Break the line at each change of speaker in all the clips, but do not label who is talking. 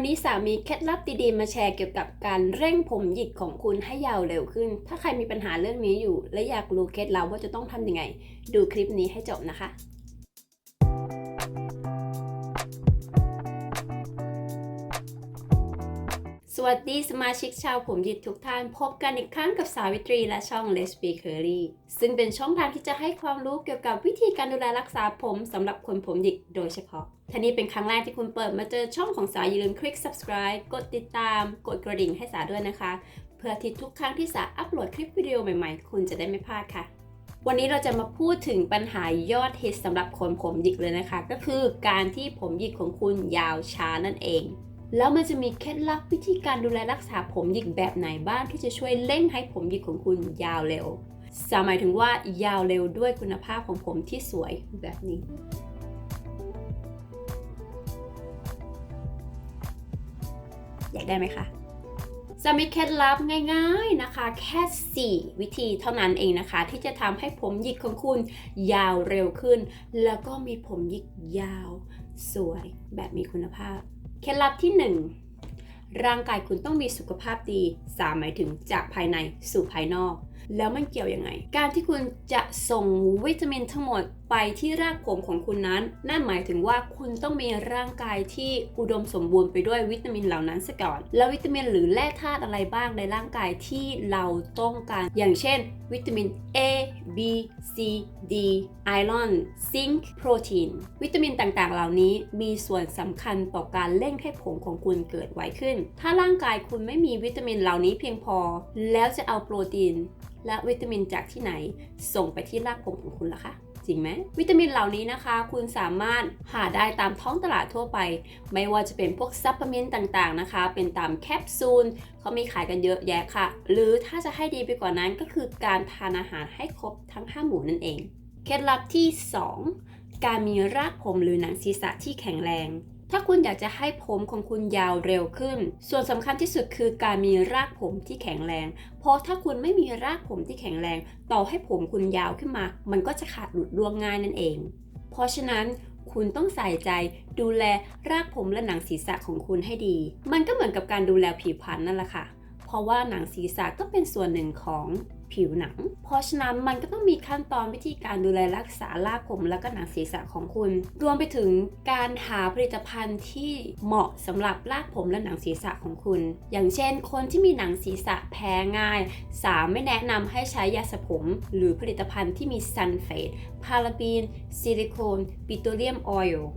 วันนี้สามีเคล็ดลับดีๆมาแชร์เกี่ยวกับการเร่งผมหยิกของคุณให้ยาวเร็วขึ้น ถ้าใครมีปัญหาเรื่องนี้อยู่ และอยากรู้เคล็ดลับว่าจะต้องทำยังไง ดูคลิปนี้ให้จบนะคะ สวัสดีสมาชิกชาวผมหยิกทุกท่าน พบกันอีกครั้งกับสาวิตรีและช่อง Let's Be Curly ซึ่งเป็นช่องทางที่จะให้ความรู้เกี่ยวกับวิธีการดูแลรักษาผมสำหรับคนผมหยิกโดยเฉพาะ ถ้านี้เป็นครั้งแรกที่คุณเปิดมาเจอช่องของสาอย่าลืมคลิก subscribe กดติดตาม กดกระดิ่งให้สาด้วยนะคะ เพื่อที่ทุกครั้งที่สาอัปโหลดคลิปวิดีโอใหม่ๆ คุณจะได้ไม่พลาดค่ะ วันนี้เราจะมาพูดถึงปัญหายอดฮิตสำหรับคนผมหยิกเลยนะคะ ก็คือการที่ผมหยิกของคุณยาวช้านั่นเอง แล้วมันจะมีเคล็ดลับวิธีการดูแลรักษาผมหยิกแบบไหนบ้างที่จะช่วยเร่งให้ผมหยิกของคุณยาวเร็วสาหมายถึงว่ายาวเร็วด้วยคุณภาพของผมที่สวยแบบนี้ อยากได้ไหมคะจะมีเคล็ดลับง่ายๆนะคะ แค่ 4 วิธีเท่านั้นเองนะคะ ที่จะทำให้ผมหยิกของคุณยาวเร็วขึ้น แล้วก็มีผมหยิกยาวสวยแบบมีคุณภาพ เคล็ดลับที่ 1 ร่างกายคุณต้องมีสุขภาพดี สามหมายถึงจากภายในสู่ภายนอก แล้วมันเกี่ยวยังไง การที่คุณจะส่งวิตามินทั้งหมด ไปที่รากผมของคุณนั้น นั่นหมายถึงว่าคุณต้องมีร่างกายที่อุดมสมบูรณ์ไปด้วยวิตามินเหล่านั้นซะก่อน แล้ววิตามินหรือแร่ธาตุอะไรบ้างในร่างกายที่เราต้องการ อย่างเช่น วิตามิน A B C D ไอรอน ซิงค์ โปรตีน วิตามินต่างๆ เหล่านี้มีส่วนสำคัญต่อการเร่งให้ผมของคุณเกิดไวขึ้น ถ้าร่างกายคุณไม่มีวิตามินเหล่านี้เพียงพอ แล้วจะเอาโปรตีนและวิตามินจากที่ไหน ส่งไปที่รากผมของคุณล่ะคะ จริงไหมวิตามินเหล่านี้นะคะ คุณสามารถหาได้ตามท้องตลาดทั่วไป ไม่ว่าจะเป็นพวกซัพพลีเมนต์ต่างๆนะคะ เป็นตามแคปซูลเขามีขายกันเยอะแยะค่ะ หรือถ้าจะให้ดีไปกว่านั้นก็คือการทานอาหารให้ครบทั้ง 5 หมู่นั่นเอง เคล็ดลับที่ 2 การมีรากผมหรือหนังศีรษะที่แข็งแรง ถ้าคุณอยากจะให้ผมของคุณยาวเร็วขึ้น ส่วนสำคัญที่สุดคือการมีรากผมที่แข็งแรง เพราะถ้าคุณไม่มีรากผมที่แข็งแรง ต่อให้ผมคุณยาวขึ้นมา มันก็จะขาดหลุดร่วงง่ายนั่นเอง เพราะฉะนั้นคุณต้องใส่ใจดูแลรากผมและหนังศีรษะของคุณให้ดี มันก็เหมือนกับการดูแลผิวพรรณนั่นแหละค่ะ เพราะว่าหนังศีรษะก็เป็นส่วนหนึ่งของ ผิวหนัง เพราะฉะนั้นมันก็ต้องมีขั้นตอนวิธีการดูแลรักษารากผมและก็หนังศีรษะของคุณ รวมไปถึงการหาผลิตภัณฑ์ที่เหมาะสำหรับรากผมและหนังศีรษะของคุณ อย่างเช่น คนที่มีหนังศีรษะแพ้ง่าย สามไม่แนะนำให้ใช้ยาสระผม หรือผลิตภัณฑ์ที่มีซัลเฟตพาราบีน ซิลิโคน ปิโตรเลียมออยล์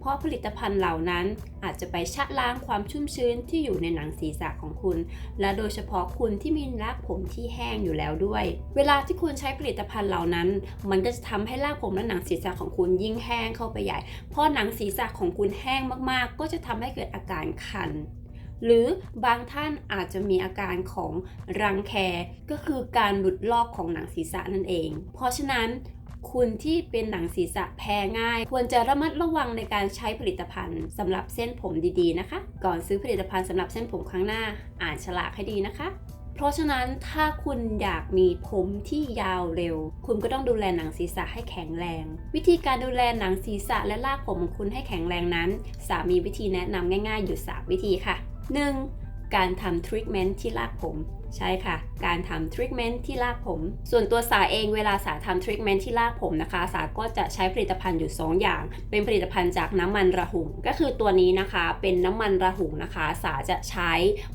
เพราะผลิตภัณฑ์เหล่านั้นอาจจะไปชะล้างความชุ่มชื้นที่อยู่ในหนังศีรษะของคุณ และโดยเฉพาะคุณที่มีรากผมที่แห้งอยู่แล้วด้วย เวลาที่คุณใช้ผลิตภัณฑ์เหล่านั้น มันก็จะทำให้รากผมและหนังศีรษะของคุณยิ่งแห้งเข้าไปใหญ่ เพราะหนังศีรษะของคุณแห้งมากๆ ก็จะทำให้เกิดอาการคันหรือบางท่านอาจจะมีอาการของรังแคก็คือการหลุดลอกของหนังศีรษะนั่นเอง เพราะฉะนั้น คุณที่เป็นหนังศีรษะแพ้ง่าย ควรจะระมัดระวังในการใช้ผลิตภัณฑ์สำหรับเส้นผมดีๆนะคะ ก่อนซื้อผลิตภัณฑ์สำหรับเส้นผมครั้งหน้า อ่านฉลากให้ดีนะคะ เพราะฉะนั้นถ้าคุณอยากมีผมที่ยาวเร็ว คุณก็ต้องดูแลหนังศีรษะให้แข็งแรง วิธีการดูแลหนังศีรษะและรากผมของคุณให้แข็งแรงนั้น สามีวิธีแนะนำง่าย ๆ อยู่ 3 วิธีค่ะ 1. การทำทรีทเมนต์ที่รากผม ใช่ค่ะ การทำทรีทเมนต์ที่รากผม ส่วนตัวสาเองเวลาสาทำทรีทเมนต์ที่รากผมนะคะ สาก็จะใช้ผลิตภัณฑ์อยู่ 2 อย่าง เป็นผลิตภัณฑ์จากน้ำมันระหุ่ง ก็คือตัวนี้นะคะ เป็นน้ำมันระหุ่งนะคะ สาจะใช้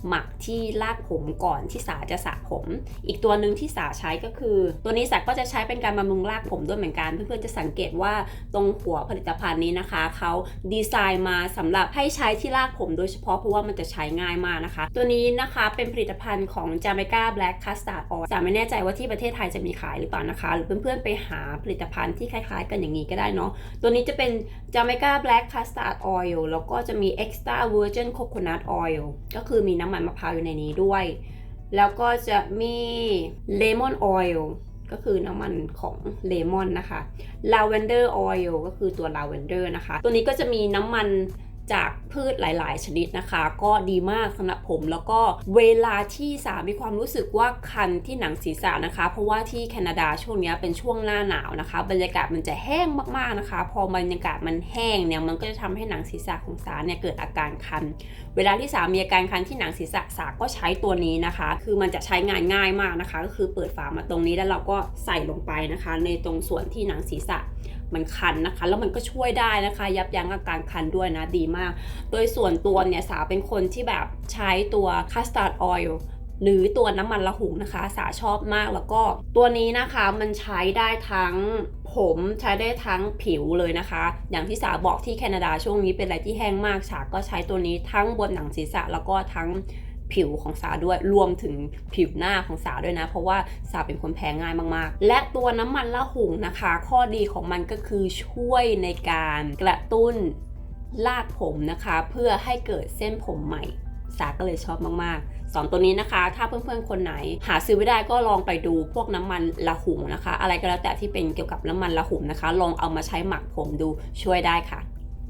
หมักที่รากผมก่อนที่สาจะสระผม อีกตัวหนึ่งที่สาใช้ก็คือ ตัวนี้สาก็จะใช้เป็นการบำรุงรากผมด้วยเหมือนกัน เพื่อนๆจะสังเกตว่าตรงหัวผลิตภัณฑ์นี้นะคะ เขาดีไซน์มาสำหรับให้ใช้ที่รากผมโดยเฉพาะเพราะว่ามันจะใช้ง่ายมากนะคะ ตัวนี้นะคะเป็นผลิตภัณฑ์ของ Jamaica Black Custard Oil สาไม่แน่ใจว่าที่ประเทศไทยจะมีขายหรือเปล่านะคะ หรือเพื่อนๆไปหาผลิตภัณฑ์ที่คล้ายๆ กันอย่างนี้ก็ได้เนาะ ตัวนี้จะเป็น Jamaica Black Custard Oil แล้วก็จะมี Extra Virgin Coconut Oil ก็คือมีน้ำมันมะพร้าวอยู่ในนี้ด้วย แล้วก็จะมี Lemon Oil ก็คือน้ำมันของเลมอนนะคะ Lavender Oil ก็คือตัว Lavender นะคะ ตัวนี้ก็จะมีน้ำมัน จากพืชหลาย ๆ ชนิดนะคะ ก็ดีมากสำหรับผมแล้วก็เวลาที่สามีความรู้สึกว่าคันที่หนังศีรษะนะคะ เพราะว่าที่แคนาดาช่วงนี้เป็นช่วงหน้าหนาวนะคะ บรรยากาศมันจะแห้งมาก ๆ นะคะ พอบรรยากาศมันแห้งเนี่ยมันก็จะทำให้หนังศีรษะของสาเนี่ยเกิดอาการคัน เวลาที่สามีอาการคันที่หนังศีรษะสาก็ใช้ตัวนี้นะคะ คือมันจะใช้งานง่ายมากนะคะ ก็คือเปิดฝามาตรงนี้แล้วเราก็ใส่ลงไปนะคะ ในตรงส่วนที่หนังศีรษะ มันคันนะคะ แล้วมันก็ช่วยได้นะคะ ยับยั้งอาการคันด้วยนะดีมาก โดยส่วนตัวเนี่ยสาเป็นคนที่แบบใช้ตัวคัสตาร์ดออยล์หรือตัวน้ำมันละหุงนะคะ สาชอบมากแล้วก็ ตัวนี้นะคะมันใช้ได้ทั้งผมใช้ได้ทั้งผิวเลยนะคะ อย่างที่สาบอกที่แคนาดาช่วงนี้เป็นอะไรที่แห้งมากสาก็ใช้ตัวนี้ทั้งบนหนังศีรษะแล้วก็ทั้ง ผิวของสาด้วยรวมถึงผิวหน้าของสาด้วยนะ เพราะว่าสาเป็นคนแพ้ง่ายมากๆ และตัวน้ำมันละหุงนะคะ ข้อดีของมันก็คือช่วยในการกระตุ้นลากผมนะคะ เพื่อให้เกิดเส้นผมใหม่สาก็เลยชอบมากๆสอนตัวนี้นะคะ ถ้าเพื่อนๆ คนไหน หาซื้อไม่ได้ก็ลองไปดูพวกน้ำมันละหุงนะคะ อะไรก็แล้วแต่ที่เป็นเกี่ยวกับน้ำมันละหุงนะคะ ลองเอามาใช้หมักผมดูช่วยได้ค่ะ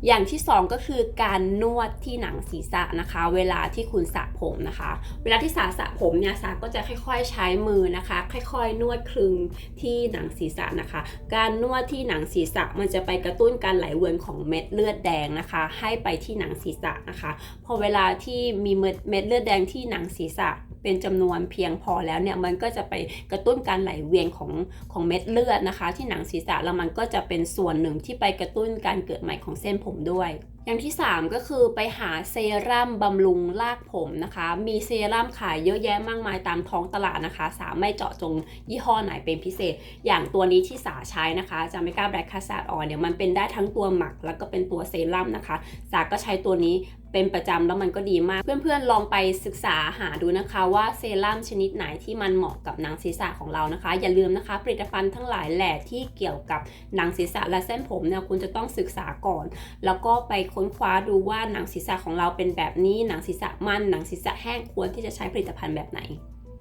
อย่างที่ 2 ก็คือการนวดที่หนังศีรษะนะคะ เวลาที่คุณสระผมนะคะ เวลาที่สาสระผมเนี่ยสาก็จะค่อยๆใช้มือนะคะ ค่อยๆ นวดคลึงที่หนังศีรษะนะคะ การนวดที่หนังศีรษะมันจะไปกระตุ้นการไหลเวียนของเม็ดเลือดแดงนะคะ ให้ไปที่หนังศีรษะนะคะ พอเวลาที่มีเม็ดเม็ดเลือดแดงที่หนังศีรษะ เป็นจำนวนเพียงพอแล้วเนี่ยมันก็จะไปกระตุ้นการไหลเวียนของของเม็ดเลือดนะคะ ที่หนังศีรษะแล้วมันก็จะเป็นส่วนหนึ่งที่ไปกระตุ้นการเกิดใหม่ของเส้นผมด้วยอย่างที่ 3 ก็คือไปหาเซรั่มบำรุงรากผมนะคะ มีเซรั่มขายเยอะแยะมากมายตามท้องตลาดนะคะ สามไม่เจาะจงยี่ห้อไหนเป็นพิเศษ อย่างตัวนี้ที่สาใช้นะคะจามิก้าแบล็กคาสตาดออยเนี่ยมันเป็นได้ทั้งตัวหมักแล้วก็เป็นตัวเซรั่มนะคะ สาก็ใช้ตัวนี้ เป็นประจำแล้วมันก็ดีมาก เพื่อนๆลองไปศึกษาหาดูนะคะว่าเซรั่มชนิดไหนที่มันเหมาะกับหนังศีรษะของเรานะคะ อย่าลืมนะคะ ผลิตภัณฑ์ทั้งหลายแหล่ที่เกี่ยวกับหนังศีรษะและเส้นผมเนี่ยคุณจะต้องศึกษาก่อน แล้วก็ไปค้นคว้าดูว่าหนังศีรษะของเราเป็นแบบนี้หนังศีรษะมันหนังศีรษะแห้งควรที่จะใช้ผลิตภัณฑ์แบบไหน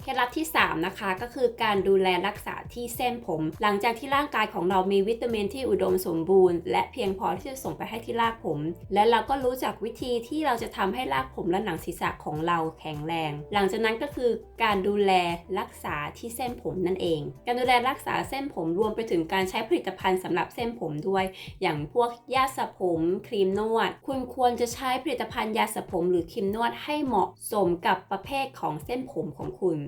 เคล็ดลับที่ 3 นะคะ ก็คือการดูแลรักษาที่เส้นผม หลังจากที่ร่างกายของเรามีวิตามินที่อุดมสมบูรณ์ และเพียงพอที่จะส่งไปให้ที่รากผม และเราก็รู้จักวิธีที่เราจะทำให้รากผมและหนังศีรษะของเราแข็งแรง หลังจากนั้นก็คือการดูแลรักษาที่เส้นผมนั่นเอง การดูแลรักษาเส้นผมรวมไปถึงการใช้ผลิตภัณฑ์สำหรับเส้นผมด้วย อย่างพวกยาสระผมครีมนวด คุณควรจะใช้ผลิตภัณฑ์ยาสระผม หรือครีมนวดให้เหมาะสมกับประเภทของเส้นผมของคุณ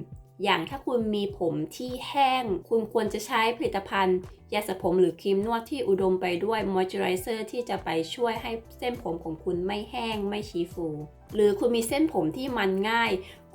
อย่างถ้าคุณมีผมที่แห้ง คุณควรจะใช้ผลิตภัณฑ์ ยาสระผมหรือครีมนวดที่อุดมไปด้วยมอยเจอไรเซอร์ที่จะไปช่วยให้เส้นผมของคุณไม่แห้งไม่ชี้ฟู หรือคุณมีเส้นผมที่มันง่าย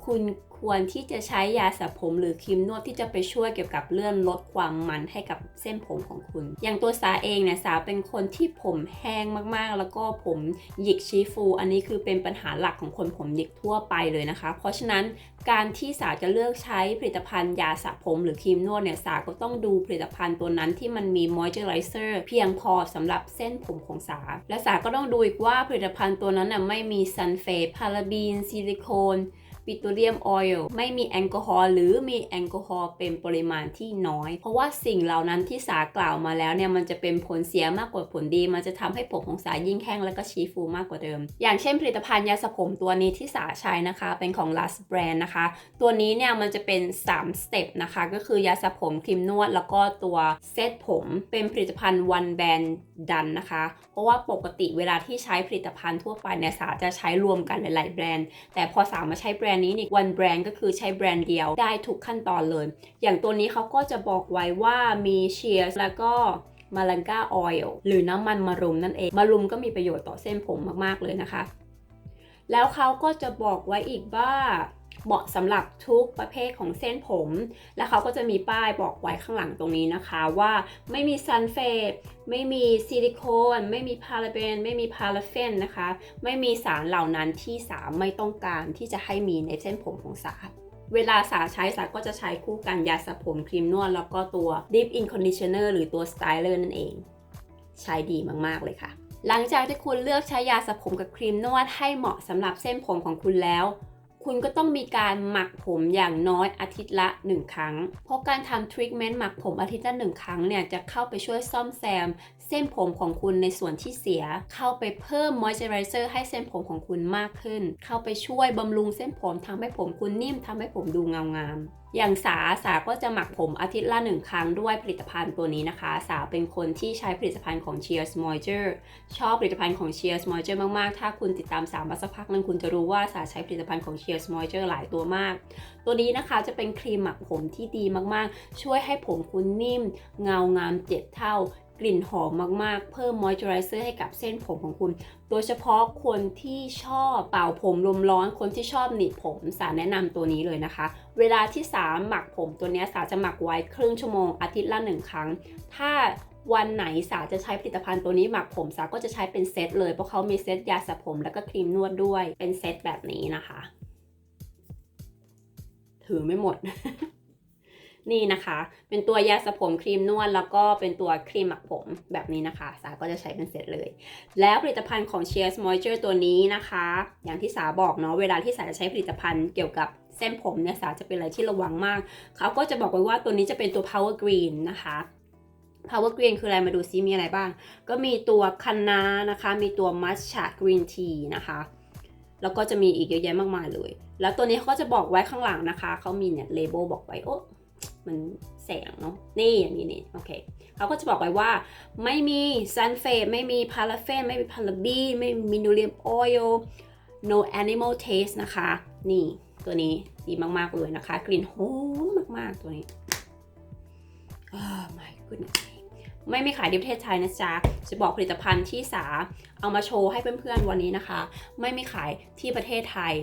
คุณควรที่จะใช้ยาสระผมหรือครีมนวดที่จะไปช่วยเกี่ยวกับเรื่องลดความมันให้กับเส้นผมของคุณ อย่างตัวสาเองเนี่ยสาเป็นคนที่ผมแห้งมากๆ แล้วก็ผมหยิกชี้ฟู อันนี้คือเป็นปัญหาหลักของคนผมหยิกทั่วไปเลยนะคะ เพราะฉะนั้นการที่สาจะเลือกใช้ผลิตภัณฑ์ยาสระผมหรือครีมนวดเนี่ยสาก็ต้องดูผลิตภัณฑ์ตัวนั้นที่มันมีมอยเจอไรเซอร์เพียงพอสำหรับเส้นผมของสา และสาก็ต้องดูอีกว่าผลิตภัณฑ์ตัวนั้นน่ะไม่มีซัลเฟตพาราบีนซิลิโคน ปิโตรเลียมออยล์ไม่มีแอลกอฮอล์หรือมีแอลกอฮอล์เป็นปริมาณที่น้อย เพราะว่าสิ่งเหล่านั้นที่สากล่าวมาแล้วเนี่ยมันจะเป็นผลเสียมากกว่าผลดี มันจะทำให้ผมของสายิ่งแห้งแล้วก็ชี้ฟูมากกว่าเดิม อย่างเช่นผลิตภัณฑ์ยาสระผมตัวนี้ที่สาใช้นะคะ เป็นของ Last Brand นะคะ ตัวนี้เนี่ยมันจะเป็น 3 สเต็ปนะคะ ก็คือยาสระผมครีมนวด แล้วก็ตัวเซตผมเป็นผลิตภัณฑ์ one band ดันนะคะ เพราะว่าปกติเวลาที่ใช้ผลิตภัณฑ์ทั่วไปเนี่ยสาจะใช้รวมกันหลาย ๆ แบรนด์ แต่พอสามาใช้แบรนด์นี้นี่วันแบรนด์ก็คือใช้แบรนด์เดียวได้ทุกขั้นตอนเลย อย่างตัวนี้เขาก็จะบอกไว้ว่ามีเชียร์แล้วก็มาลังกาออยล์หรือน้ำมันมารุมนั่นเองมารุมก็มีประโยชน์ต่อเส้นผมมากๆเลยนะคะ แล้วเขาก็จะบอกไว้อีกว่า เหมาะสำหรับทุกประเภทของเส้นผม และเขาก็จะมีป้ายบอกไว้ข้างหลังตรงนี้นะคะว่าไม่มีซัลเฟตไม่มีซิลิโคน ไม่มีพาราเบน ไม่มีพาราเฟนนะคะ ไม่มีสารเหล่านั้นที่สาไม่ต้องการที่จะให้มีในเส้นผมของสาเวลาสาใช้สาก็จะใช้คู่กันยาสระผมครีมนวดแล้วก็ตัว Deep In Conditioner หรือตัว Styler นั่นเอง ใช้ดีมาก ๆ เลยค่ะ หลังจากที่คุณเลือกใช้ยาสระผมกับครีมนวดให้เหมาะสำหรับเส้นผมของคุณแล้ว คุณก็ต้องมีการหมักผมอย่างน้อยอาทิตย์ละ 1 ครั้ง เพราะการทำทรีทเมนต์หมักผมอาทิตย์ละ 1 ครั้งเนี่ยจะเข้าไปช่วยซ่อมแซม เส้นผมของคุณในส่วนที่เสีย เข้าไปเพิ่มมอยเจอไรเซอร์ให้เส้นผมของคุณมากขึ้น เข้าไปช่วยบำรุงเส้นผมทำให้ผมคุณนิ่มทำให้ผมดูเงางาม อย่างสาสาก็จะหมักผมอาทิตย์ละหนึ่งครั้งด้วยผลิตภัณฑ์ตัวนี้นะคะ สาเป็นคนที่ใช้ผลิตภัณฑ์ของ Cheers Moisture ชอบผลิตภัณฑ์ของ Cheers Moisture มากๆ ถ้าคุณติดตามสามาสักพักนึงคุณจะรู้ว่าสาใช้ผลิตภัณฑ์ของ Cheers Moisture หลายตัวมาก ตัวนี้นะคะจะเป็นครีมหมักผมที่ดีมากๆ ช่วยให้ผมคุณนิ่ม เงางามเจ็ดเท่า กลิ่นหอมมากๆ เพิ่มมอยเจอไรเซอร์ให้กับเส้นผมของคุณ โดยเฉพาะคนที่ชอบเป่าผมลมร้อน คนที่ชอบหนีบผมสาแนะนำตัวนี้เลยนะคะ เวลาที่สาหมักผมตัวนี้สาจะหมักไว้ครึ่งชั่วโมงอาทิตย์ละหนึ่งครั้ง ถ้าวันไหนสาจะใช้ผลิตภัณฑ์ตัวนี้หมักผมสาก็จะใช้เป็นเซตเลย เพราะเขามีเซตยาสระผมแล้วก็ครีมนวดด้วยเป็นเซตแบบนี้นะคะ ถือไม่หมด นี่นะคะ เป็นตัวยาสระผมครีมนวดแล้วก็เป็นตัวครีมหมักผมแบบนี้นะคะ สาก็จะใช้เป็นเซตเลย แล้วผลิตภัณฑ์ของ Cheers Moisture ตัวนี้นะคะ อย่างที่สาบอกเนาะเวลาที่สาจะใช้ผลิตภัณฑ์เกี่ยวกับเส้นผมเนี่ยสาจะเป็นอะไรที่ระวังมาก เขาก็จะบอกไว้ว่าตัวนี้จะเป็นตัว Power Green นะคะ Power Green คืออะไรมาดูซิมีอะไรบ้าง ก็มีตัวคันนานะคะ มีตัว Matcha Green Tea นะคะแล้วก็จะมีอีกเยอะแยะมากมายเลย แล้วตัวนี้เขาก็จะบอกไว้ข้างหลังนะคะ เขามีเนี่ยเลเบลบอกไว้ โอ้ มันแสงเนาะนี่อย่างนี้นี่โอเคเขาก็จะบอกไว้ว่าไม่มีซันเฟตไม่มีพาราเฟนไม่มีพาราบีนไม่มีมินูเลียมออยล์ no animal taste นะคะ นี่ตัวนี้ดีมาก ๆ เลยนะคะ กลิ่นหอมมาก ๆ ตัวนี้ oh my goodness ไม่มีขายในประเทศไทยนะจ๊ะ จะบอกผลิตภัณฑ์ที่สาเอามาโชว์ให้เพื่อน ๆ วันนี้นะคะ ไม่มีขายที่ประเทศไทย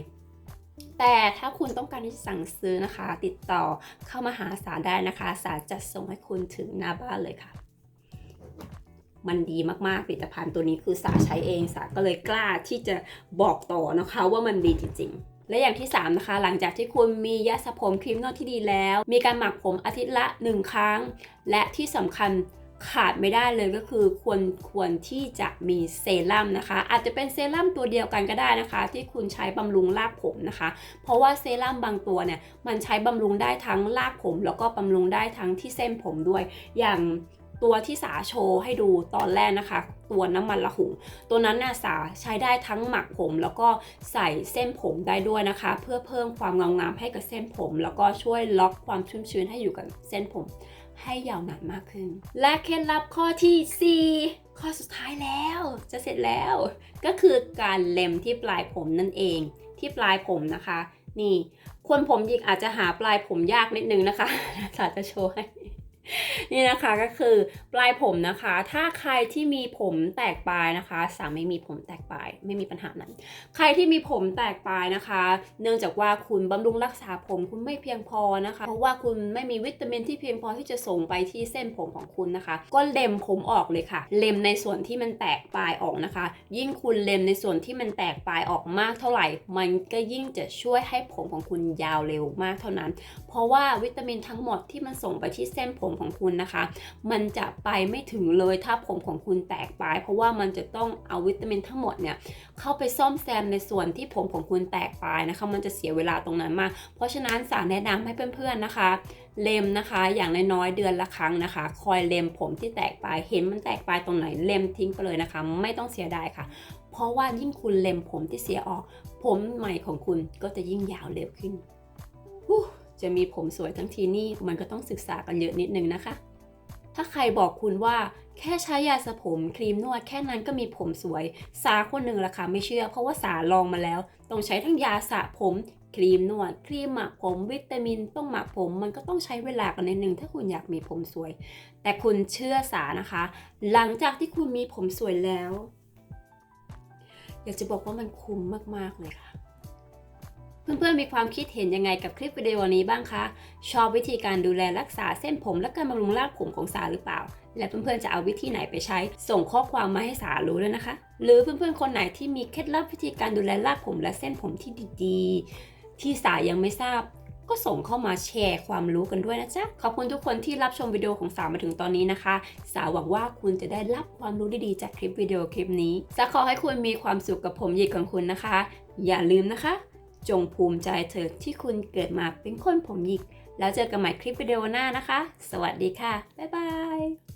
แต่ถ้าคุณต้องการที่จะสั่งซื้อนะคะ ติดต่อเข้ามาหาสาได้นะคะ สาจะส่งให้คุณถึงหน้าบ้านเลยค่ะ มันดีมากๆผลิตภัณฑ์ตัวนี้คือสาใช้เองสาก็เลยกล้าที่จะบอกต่อนะคะว่ามันดีจริงๆและอย่างที่ 3 นะคะ หลังจากที่คุณมียาสระผมครีมนวดที่ดีแล้ว มีการหมักผมอาทิตย์ละ 1 ครั้ง และที่สำคัญ ขาดไม่ได้เลยก็คือควรควรที่จะมีเซรั่มนะคะ อาจจะเป็นเซรั่มตัวเดียวกันก็ได้นะคะ ที่คุณใช้บำรุงรากผมนะคะ เพราะว่าเซรั่มบางตัวเนี่ยมันใช้บำรุงได้ทั้งรากผม แล้วก็บำรุงได้ทั้งที่เส้นผมด้วย อย่างตัวที่สาโชว์ให้ดูตอนแรกนะคะ ตัวน้ำมันละหุง ตัวนั้นน่ะสาใช้ได้ทั้งหมักผม แล้วก็ใส่เส้นผมได้ด้วยนะคะ เพื่อเพิ่มความเงางามให้กับเส้นผม แล้วก็ช่วยล็อกความชุ่มชื้นให้อยู่กับเส้นผม ให้ยาวนานมากขึ้น และเคล็ดลับข้อที่ 4 ข้อสุดท้ายแล้วจะเสร็จแล้ว ก็คือการเล็มที่ปลายผมนั่นเอง ที่ปลายผมนะคะ นี่คนผมหยิกอาจจะหาปลายผมยากนิดนึงนะคะสาจะโชว์ให้ นี่นะคะก็คือปลายผมนะคะ ถ้าใครที่มีผมแตกปลายนะคะ สาไม่มีผมแตกปลายไม่มีปัญหานั้น ใครที่มีผมแตกปลายนะคะ เนื่องจากว่าคุณบำรุงรักษาผมคุณไม่เพียงพอนะคะ เพราะว่าคุณไม่มีวิตามินที่เพียงพอที่จะส่งไปที่เส้นผมของคุณนะคะ ก็เล็มผมออกเลยค่ะ เล็มในส่วนที่มันแตกปลายออกนะคะ ยิ่งคุณเล็มในส่วนที่มันแตกปลายออกมากเท่าไหร่ มันก็ยิ่งจะช่วยให้ผมของคุณยาวเร็วมากเท่านั้น เพราะว่าวิตามินทั้งหมดที่มันส่งไปที่เส้นผมของคุณนะคะ มันจะไปไม่ถึงเลยถ้าผมของคุณแตกปลายเพราะว่ามันจะต้องเอาวิตามินทั้งหมดเนี่ยเข้าไปซ่อมแซมในส่วนที่ผมของคุณแตกปลายนะคะ มันจะเสียเวลาตรงนั้นมาก เพราะฉะนั้นสารแนะนำให้เพื่อนๆนะคะเล็มนะคะอย่างน้อยๆเดือนละครั้งนะคะ คอยเล็มผมที่แตกปลายเห็นมันแตกปลายตรงไหนเล็มทิ้งไปเลยนะคะ ไม่ต้องเสียดายค่ะ เพราะว่ายิ่งคุณเล็มผมที่เสียออก ผมใหม่ของคุณก็จะยิ่งยาวเร็วขึ้นฮู้ จะมีผมสวยทั้งทีนี่มันก็ต้องศึกษากันเยอะนิดนึงนะคะ ถ้าใครบอกคุณว่าแค่ใช้ยาสระผมครีมนวดแค่นั้นก็มีผมสวย สาคนหนึ่งละค่ะไม่เชื่อ เพราะว่าสาลองมาแล้ว ต้องใช้ทั้งยาสระผมครีมนวดครีมหมักผมวิตามินต้องหมักผม มันก็ต้องใช้เวลากันนิดนึงถ้าคุณอยากมีผมสวย แต่คุณเชื่อสานะคะ หลังจากที่คุณมีผมสวยแล้ว อยากจะบอกว่ามันคุ้มมากๆเลยค่ะ เพื่อนๆ มีความคิดเห็นยังไงกับคลิปวิดีโอนี้บ้างคะ ชอบวิธีการดูแลรักษาเส้นผมและการบำรุงรากผมของสาหรือเปล่า และเพื่อนๆ จะเอาวิธีไหนไปใช้ ส่งข้อความมาให้สารู้ด้วยนะคะ หรือเพื่อนๆ คนไหนที่มีเคล็ดลับวิธีการดูแลรากผมและเส้นผมที่ดีๆ ที่สายังไม่ทราบ ก็ส่งเข้ามาแชร์ความรู้กันด้วยนะจ๊ะ ขอบคุณทุกคนที่รับชมวิดีโอของสามาถึงตอนนี้นะคะ สาหวังว่าคุณจะได้รับความรู้ดีๆจากคลิปวิดีโอคลิปนี้สาขอให้คุณมีความสุขกับผมหยิกของคุณนะคะ อย่าลืมนะคะ จงภูมิใจเถิดที่คุณเกิดมาเป็นคนผมหยิก แล้วเจอกันใหม่คลิปวิดีโอหน้านะคะ สวัสดีค่ะ บ๊ายบาย